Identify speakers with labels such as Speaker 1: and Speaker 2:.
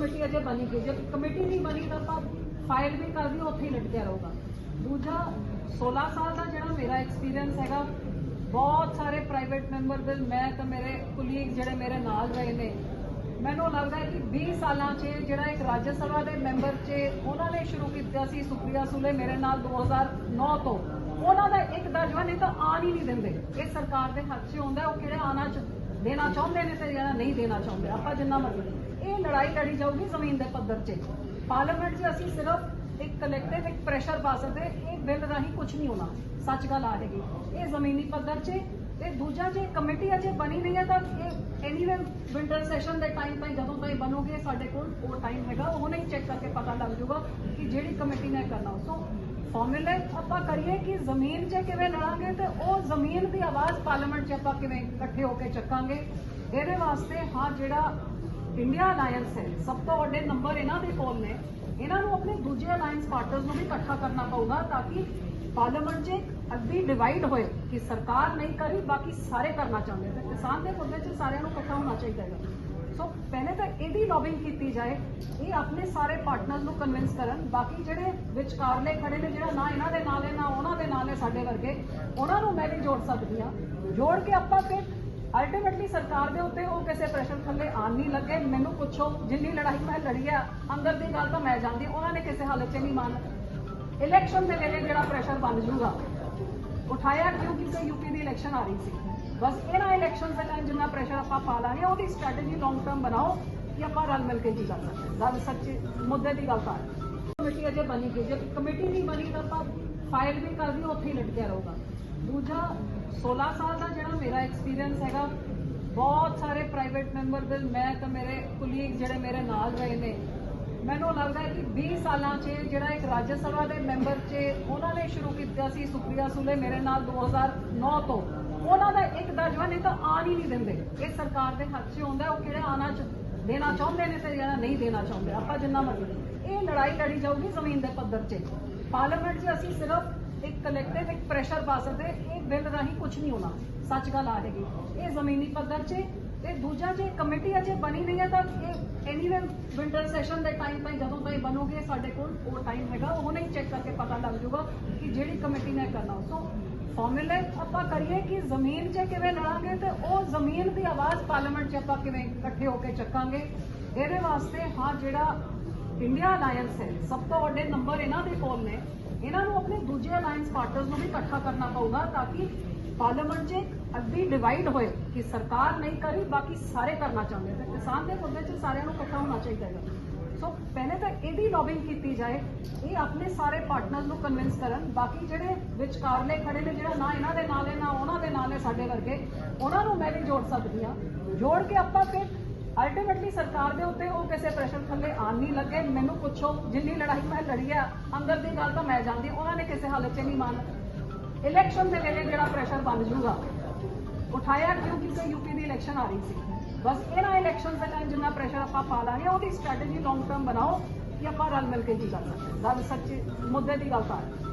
Speaker 1: Committee ਅਜੇ ਬਣੀ ਗਈ ਜੇ ਕਮੇਟੀ ਨਹੀਂ ਬਣੀ ਤਾਂ ਆਪਾਂ ਫਾਈਲ ਵੀ ਕਰ ਉੱਥੇ ਹੀ ਲਟਕਿਆ ਰਹੂਗਾ। ਦੂਜਾ 16 ਸਾਲ ਦਾ ਜਿਹੜਾ ਮੇਰਾ ਐਕਸਪੀਰੀਅੰਸ ਹੈਗਾ, ਬਹੁਤ ਸਾਰੇ ਪ੍ਰਾਈਵੇਟ ਮੈਂਬਰ ਬਿਲ ਮੈਂ ਤਾਂ ਮੇਰੇ ਕੁਲੀਗ ਜਿਹੜੇ ਮੇਰੇ ਨਾਲ ਰਹੇ ਨੇ, ਮੈਨੂੰ ਲੱਗਦਾ ਹੈ ਕਿ 20 ਸਾਲਾਂ 'ਚ ਜਿਹੜਾ ਇੱਕ ਰਾਜ ਸਭਾ ਦੇ ਮੈਂਬਰ 'ਚ ਉਹਨਾਂ ਨੇ ਸ਼ੁਰੂ ਕੀਤਾ ਸੀ ਸੁਪਰੀਆ ਸੁਲੇ ਮੇਰੇ ਨਾਲ 2009 ਤੋਂ। ਉਹਨਾਂ ਦਾ ਇੱਕ ਦਰਜਾ ਨਹੀਂ ਤਾਂ ਆਣ ਹੀ ਨਹੀਂ ਦਿੰਦੇ। ਇਹ ਸਰਕਾਰ ਦੇ ਹੱਥ 'ਚ ਹੁੰਦਾ, ਉਹ ਕਿਹੜੇ ਆਣਾ ਚ? ਦੇਣਾ ਚਾਹੁੰਦੇ ਨੇ ਤੇ ਜਿਹੜਾ ਨਹੀਂ ਦੇਣਾ ਚਾਹੁੰਦੇ, ਆਪਾਂ ਜਿੰਨਾ ਮਰਜ਼ੀ ਇਹ ਲੜਾਈ ਲੜੀ ਜਾਊਗੀ ਜ਼ਮੀਨ ਦੇ ਪੱਧਰ 'ਚ ਪਾਰਲੀਮੈਂਟ 'ਚ ਅਸੀਂ ਸਿਰਫ ਇੱਕ ਕਲੈਕਟਿਵ ਇੱਕ ਪ੍ਰੈਸ਼ਰ ਪਾ ਸਕਦੇ ਇਹ ਬਿੱਲ ਰਾਹੀਂ ਕੁਝ ਨਹੀਂ ਹੋਣਾ। ਸੱਚ ਗੱਲ ਆ ਹੈਗੀ। ਇਹ ਜ਼ਮੀਨੀ ਪੱਧਰ 'ਚ ਤੇ ਦੂਜਾ ਜੇ ਕਮੇਟੀ ਅਜੇ ਬਣੀ ਨਹੀਂ ਹੈ ਤਾਂ ਇਹ ਐਨੀਵੇ ਵਿੰਟਰ ਸੈਸ਼ਨ ਦੇ ਟਾਈਮ ਤਾਈਂ ਜਦੋਂ ਤਾਈਂ ਬਣੋਗੇ ਸਾਡੇ ਕੋਲ ਉਹ ਟਾਈਮ ਹੈਗਾ ਉਹ ਨਹੀਂ ਚੈੱਕ ਕਰਕੇ ਪਤਾ ਲੱਗ ਜਾਊਗਾ ਕਿ ਜਿਹੜੀ ਕਮੇਟੀ ਨੇ ਕਰਨਾ। ਸੋ ਫਾਰਮੂਲੇ ਆਪਾਂ ਕਰੀਏ ਕਿ ਜ਼ਮੀਨ 'ਚ ਕਿਵੇਂ ਲੜਾਂਗੇ ਤੇ ਉਹ ਜ਼ਮੀਨ ਦੀ ਆਵਾਜ਼ ਪਾਰਲੀਮੈਂਟ 'ਚ ਆਪਾਂ ਕਿਵੇਂ ਇਕੱਠੇ ਹੋ ਕੇ ਚੱਕਾਂਗੇ? ਇਹਦੇ ਵਾਸਤੇ ਹਾਂ, ਜਿਹੜਾ ਇੰਡੀਆ ਅਲਾਈਅੰਸ ਹੈ, ਸਭ ਤੋਂ ਵੱਡੇ ਨੰਬਰ ਇਹਨਾਂ ਦੇ ਕੋਲ ਨੇ। ਇਹਨਾਂ ਨੂੰ ਆਪਣੇ ਦੂਜੇ ਅਲਾਈਅੰਸ ਪਾਰਟਨਰਸ ਨੂੰ ਵੀ ਇਕੱਠਾ ਕਰਨਾ ਪਊਗਾ ਤਾਂ ਕਿ ਪਾਰਲੀਮੈਂਟ 'ਚ ਅੱਗੇ ਡਿਵਾਈਡ ਹੋਏ ਕਿ ਸਰਕਾਰ ਨਹੀਂ ਕਰੀ, ਬਾਕੀ ਸਾਰੇ ਕਰਨਾ ਚਾਹੁੰਦੇ ਤੇ ਕਿਸਾਨ ਦੇ ਮੁੱਦੇ 'ਚ ਸਾਰਿਆਂ ਨੂੰ ਇਕੱਠਾ ਹੋਣਾ ਚਾਹੀਦਾ ਹੈ। ਸੋ ਪਹਿਲੇ ਤਾਂ ਇਹਦੀ ਲੌਬਿੰਗ ਕੀਤੀ ਜਾਏ, ਇਹ ਆਪਣੇ ਸਾਰੇ ਪਾਰਟਨਰਸ ਨੂੰ ਕਨਵਿੰਸ ਕਰਨ। ਬਾਕੀ ਜਿਹੜੇ ਵਿਚਕਾਰਲੇ ਖੜੇ ਨੇ, ਜਿਹੜਾ ਨਾ ਇਹਨਾਂ ਦੇ ਨਾਲ ਹੈ, ਨਾ ਉਹਨਾਂ ਦੇ ਨਾਲ ਹੈ ਸਾਡੇ ਵਰਗੇ, ਉਹਨਾਂ ਨੂੰ ਮੈਂ ਵੀ ਜੋੜ ਸਕਦੀ ਹਾਂ। ਜੋੜ ਕੇ ਆਪਾਂ ਫਿਰ ਅਲਟੀਮੇਟਲੀ ਸਰਕਾਰ ਦੇ ਉੱਤੇ ਉਹ ਕਿਸੇ ਪ੍ਰੈਸ਼ਰ ਥੱਲੇ ਆਣ ਨਹੀਂ ਲੱਗੇ। ਮੈਨੂੰ ਪੁੱਛੋ, ਜਿੰਨੀ ਲੜਾਈ ਮੈਂ ਲੜੀ ਆ ਅੰਦਰ ਦੀ ਗੱਲ ਤਾਂ ਮੈਂ ਜਾਣਦੀ ਉਹਨਾਂ ਨੇ ਕਿਸੇ ਹਾਲਤ 'ਚ ਨਹੀਂ ਮੰਨ ਇਲੈਕਸ਼ਨ ਦੇ ਵੇਲੇ ਜਿਹੜਾ ਪ੍ਰੈਸ਼ਰ ਬਣ ਜੂਗਾ ਉਠਾਇਆ ਕਿਉਂ ਕਿਉਂਕਿ ਯੂਪੀ ਦੀ ਇਲੈਕਸ਼ਨ ਆ ਰਹੀ ਸੀ। ਬਸ ਇਹਨਾਂ ਇਲੈਕਸ਼ਨ ਦੇ ਟਾਈਮ ਜਿੰਨਾ ਪ੍ਰੈਸ਼ਰ ਆਪਾਂ ਪਾ ਲਾਂਗੇ, ਉਹਦੀ ਸਟ੍ਰੈਟਜੀ ਲੌਂਗ ਟਰਮ ਬਣਾਓ ਕਿ ਆਪਾਂ ਰਲ ਮਿਲ ਕੇ ਕੀ ਕਰ ਸਕਦੇ ਹਾਂ। ਗੱਲ ਸੱਚੀ, ਮੁੱਦੇ ਦੀ ਗੱਲ ਕਰ ਕਮੇਟੀ ਅਜੇ ਬਣੀ ਗਈ ਜੇ ਕਮੇਟੀ ਨਹੀਂ ਬਣੀ ਤਾਂ ਆਪਾਂ ਫਾਈਲ ਵੀ ਕਰਦੀ ਉੱਥੇ ਹੀ ਲਟਕਿਆ ਰਹੂਗਾ। ਦੂਜਾ 16 ਸਾਲ ਦਾ ਜਿਹੜਾ ਮੇਰਾ ਐਕਸਪੀਰੀਅੰਸ ਹੈਗਾ, ਬਹੁਤ ਸਾਰੇ ਪ੍ਰਾਈਵੇਟ ਮੈਂਬਰ ਬਿਲ ਮੈਂ ਤਾਂ ਮੇਰੇ ਕੁਲੀਗ ਜਿਹੜੇ ਮੇਰੇ ਨਾਲ ਰਹੇ ਨੇ ਮੈਨੂੰ ਲੱਗਦਾ ਕਿ 20 ਸਾਲਾਂ 'ਚ ਜਿਹੜਾ ਇੱਕ ਰਾਜ ਸਭਾ ਦੇ ਮੈਂਬਰ 'ਚ ਉਹਨਾਂ ਨੇ ਸ਼ੁਰੂ ਕੀਤਾ ਸੀ ਸੁਪਰੀਆ ਸੁਲੇ ਮੇਰੇ ਨਾਲ 2009 ਤੋਂ। ਉਹਨਾਂ ਦਾ ਇੱਕ ਦਰਜਾ ਨਹੀਂ ਤਾਂ ਆਣ ਹੀ ਨਹੀਂ ਦਿੰਦੇ। ਇਹ ਸਰਕਾਰ ਦੇ ਹੱਥ 'ਚ ਹੁੰਦਾ ਉਹ ਕਿਹੜਾ ਆਣਾ ਦੇਣਾ ਚਾਹੁੰਦੇ ਨੇ ਤੇ ਜਿਹੜਾ ਨਹੀਂ ਦੇਣਾ ਚਾਹੁੰਦੇ। ਆਪਾਂ ਜਿੰਨਾ ਮਰਜ਼ੀ ਇਹ ਲੜਾਈ ਲੜੀ ਜਾਊਗੀ ਜ਼ਮੀਨ ਦੇ ਪੱਧਰ 'ਚ ਪਾਰਲੀਮੈਂਟ 'ਚ ਅਸੀਂ ਸਿਰਫ ਇੱਕ ਕਲੈਕਟਿਵ ਇੱਕ ਪ੍ਰੈਸ਼ਰ ਪਾ ਸਕਦੇ। ਇਹ ਬਿੱਲ ਰਾਹੀਂ ਕੁਝ ਨਹੀਂ ਹੋਣਾ। ਸੱਚ ਗੱਲ ਆ ਹੈਗੀ। ਇਹ ਜ਼ਮੀਨੀ ਪੱਧਰ 'ਚ ਤੇ ਦੂਜਾ ਜੇ ਕਮੇਟੀ ਅਜੇ ਬਣੀ ਨਹੀਂ ਹੈ ਤਾਂ ਇਹ ਐਨੀਵੇ ਵਿੰਟਰ ਸੈਸ਼ਨ ਦੇ ਟਾਈਮ ਤਾਈਂ ਜਦੋਂ ਤਾਈਂ ਬਣੋਗੇ ਸਾਡੇ ਕੋਲ ਉਹ ਟਾਈਮ ਹੈਗਾ ਉਹ ਨਹੀਂ ਚੈੱਕ ਕਰਕੇ ਪਤਾ ਲੱਗ ਜਾਊਗਾ ਕਿ ਜਿਹੜੀ ਕਮੇਟੀ ਨੇ ਕਰਨਾ। ਸੋ ਫਾਰਮੂਲੇ ਆਪਾਂ ਕਰੀਏ ਕਿ ਜ਼ਮੀਨ 'ਚ ਕਿਵੇਂ ਲੜਾਂਗੇ ਤੇ ਉਹ ਜ਼ਮੀਨ ਦੀ ਆਵਾਜ਼ ਪਾਰਲੀਮੈਂਟ 'ਚ ਆਪਾਂ ਕਿਵੇਂ ਇਕੱਠੇ ਹੋ ਕੇ ਚੱਕਾਂਗੇ। ਇਹਦੇ ਵਾਸਤੇ ਹਾਂ, ਜਿਹੜਾ ਇੰਡੀਆ ਅਲਾਈਅੰਸ ਹੈ, ਸਭ ਤੋਂ ਵੱਡੇ ਨੰਬਰ ਇਹਨਾਂ ਦੇ ਕੋਲ ਨੇ। ਇਹਨਾਂ ਨੂੰ ਆਪਣੇ ਦੂਜੇ ਅਲਾਈਅੰਸ ਪਾਰਟਨਰਸ ਨੂੰ ਵੀ ਇਕੱਠਾ ਕਰਨਾ ਪਊਗਾ ਤਾਂ ਕਿ ਪਾਰਲੀਮੈਂਟ 'ਚ ਇੱਕ ਅੱਧੀ ਡਿਵਾਈਡ ਹੋਏ ਕਿ ਸਰਕਾਰ ਨਹੀਂ ਕਰੀ, ਬਾਕੀ ਸਾਰੇ ਕਰਨਾ ਚਾਹੁੰਦੇ ਤੇ ਕਿਸਾਨ ਦੇ ਮੁੱਦੇ 'ਚ ਸਾਰਿਆਂ ਨੂੰ ਇਕੱਠਾ ਹੋਣਾ ਚਾਹੀਦਾ ਹੈ। ਸੋ ਪਹਿਲੇ ਤਾਂ ਇਹਦੀ ਲੌਬਿੰਗ ਕੀਤੀ ਜਾਏ, ਇਹ ਆਪਣੇ ਸਾਰੇ ਪਾਰਟਨਰ ਨੂੰ ਕਨਵਿੰਸ ਕਰਨ। ਬਾਕੀ ਜਿਹੜੇ ਵਿਚਕਾਰਲੇ ਖੜੇ ਨੇ, ਜਿਹੜਾ ਨਾ ਇਹਨਾਂ ਦੇ ਨਾਲ ਹੈ, ਨਾ ਉਹਨਾਂ ਦੇ ਨਾਲ ਹੈ ਸਾਡੇ ਵਰਗੇ, ਉਹਨਾਂ ਨੂੰ ਮੈਂ ਵੀ ਜੋੜ ਸਕਦੀ ਹਾਂ। ਜੋੜ ਕੇ ਆਪਾਂ ਫਿਰ ਅਲਟੀਮੇਟਲੀ ਸਰਕਾਰ ਦੇ ਉੱਤੇ ਉਹ ਕਿਸੇ ਪ੍ਰੈਸ਼ਰ ਥੱਲੇ ਆਣ ਨਹੀਂ ਲੱਗੇ। ਮੈਨੂੰ ਪੁੱਛੋ, ਜਿੰਨੀ ਲੜਾਈ ਮੈਂ ਲੜੀ ਆ ਅੰਦਰ ਦੀ ਗੱਲ ਤਾਂ ਮੈਂ ਜਾਣਦੀ ਉਹਨਾਂ ਨੇ ਕਿਸੇ ਹਾਲਤ 'ਚ ਨਹੀਂ ਮੰਨ ਇਲੈਕਸ਼ਨ ਦੇ ਵੇਲੇ ਜਿਹੜਾ ਪ੍ਰੈਸ਼ਰ ਬਣ ਜੂਗਾ ਉਠਾਇਆ ਕਿਉਂ ਕਿਉਂਕਿ ਯੂਪੀ ਦੀ ਇਲੈਕਸ਼ਨ ਆ ਰਹੀ ਸੀ ਬਸ ਇਹਨਾਂ ਇਲੈਕਸ਼ਨ ਦੇ ਟਾਈਮ ਜਿੰਨਾ ਪ੍ਰੈਸ਼ਰ ਆਪਾਂ ਪਾ ਲਾਂਗੇ ਉਹਦੀ ਸਟ੍ਰੈਟਜੀ ਲੌਂਗ ਟਰਮ ਬਣਾਓ ਕਿ ਆਪਾਂ ਰਲ ਮਿਲ ਕੇ ਜੀ ਕਰ ਸਕਦੇ ਹਾਂ। ਗੱਲ ਸੱਚੀ ਮੁੱਦੇ ਦੀ ਗੱਲ ਤਾਂ ਹੈ